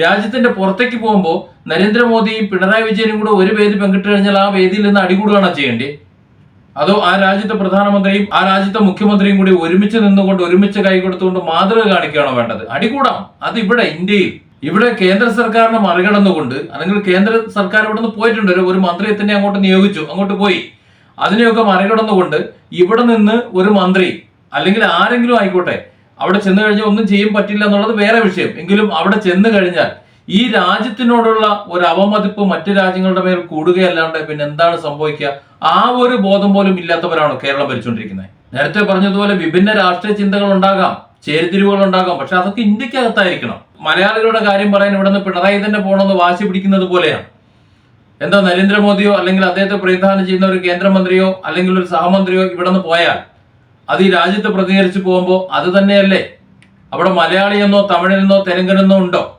രാജ്യത്തിന്റെ പുറത്തേക്ക് പോകുമ്പോൾ നരേന്ദ്രമോദിയും പിണറായി വിജയനും കൂടെ ഒരു വേദി പങ്കിട്ട് കഴിഞ്ഞാൽ ആ വേദിയിൽ നിന്ന് അടികൂടുകയാണോ ചെയ്യേണ്ടേ അതോ ആ രാജ്യത്തെ പ്രധാനമന്ത്രിയും ആ രാജ്യത്തെ മുഖ്യമന്ത്രിയും കൂടി ഒരുമിച്ച് നിന്നുകൊണ്ട് ഒരുമിച്ച് കൈ കൊടുത്തുകൊണ്ട് മാതൃക കാണിക്കുകയാണോ വേണ്ടത്? അടികൂടാം. അത് ഇവിടെ ഇന്ത്യയിൽ ഇവിടെ കേന്ദ്ര സർക്കാരിനെ മറികടന്നുകൊണ്ട് അല്ലെങ്കിൽ കേന്ദ്ര സർക്കാർ ഇവിടെ നിന്ന് പോയിട്ടുണ്ട്. ഒരു മന്ത്രിയെ തന്നെ അങ്ങോട്ട് നിയോഗിച്ചു അങ്ങോട്ട് പോയി. അതിനെയൊക്കെ മറികടന്നുകൊണ്ട് ഇവിടെ നിന്ന് ഒരു മന്ത്രി അല്ലെങ്കിൽ ആരെങ്കിലും ആയിക്കോട്ടെ അവിടെ ചെന്ന് കഴിഞ്ഞാൽ ഒന്നും ചെയ്യാൻ പറ്റില്ല എന്നുള്ളത് വേറെ വിഷയം. എങ്കിലും അവിടെ ചെന്ന് കഴിഞ്ഞാൽ ഈ രാജ്യത്തിനോടുള്ള ഒരു അവമതിപ്പ് മറ്റു രാജ്യങ്ങളുടെ മേൽ കൂടുകയല്ലാണ്ട് പിന്നെ എന്താണ് സംഭവിക്കുക? ആ ഒരു ബോധം പോലും ഇല്ലാത്തവരാണോ കേരളം ഭരിച്ചുകൊണ്ടിരിക്കുന്നത്. നേരത്തെ പറഞ്ഞതുപോലെ വിഭിന്ന രാഷ്ട്രീയ ചിന്തകൾ ഉണ്ടാകാം ചേരിതിരിവുകൾ ഉണ്ടാകാം പക്ഷെ അതൊക്കെ ഇന്ത്യക്കകത്തായിരിക്കണം. മലയാളികളുടെ കാര്യം പറയാൻ ഇവിടെ നിന്ന് പിണറായി തന്നെ പോകണമെന്ന് വാശി പിടിക്കുന്നത് പോലെയാണ്. എന്താ നരേന്ദ്രമോദിയോ അല്ലെങ്കിൽ അദ്ദേഹത്തെ പ്രതിദാനം ചെയ്യുന്ന ഒരു കേന്ദ്രമന്ത്രിയോ അല്ലെങ്കിൽ ഒരു സഹമന്ത്രിയോ ഇവിടെ നിന്ന് പോയാൽ അത് ഈ രാജ്യത്ത് പ്രതികരിച്ചു പോകുമ്പോൾ അത് തന്നെയല്ലേ? അവിടെ മലയാളിയെന്നോ തമിഴനെന്നോ തെലുങ്കനെന്നോ ഉണ്ടോ?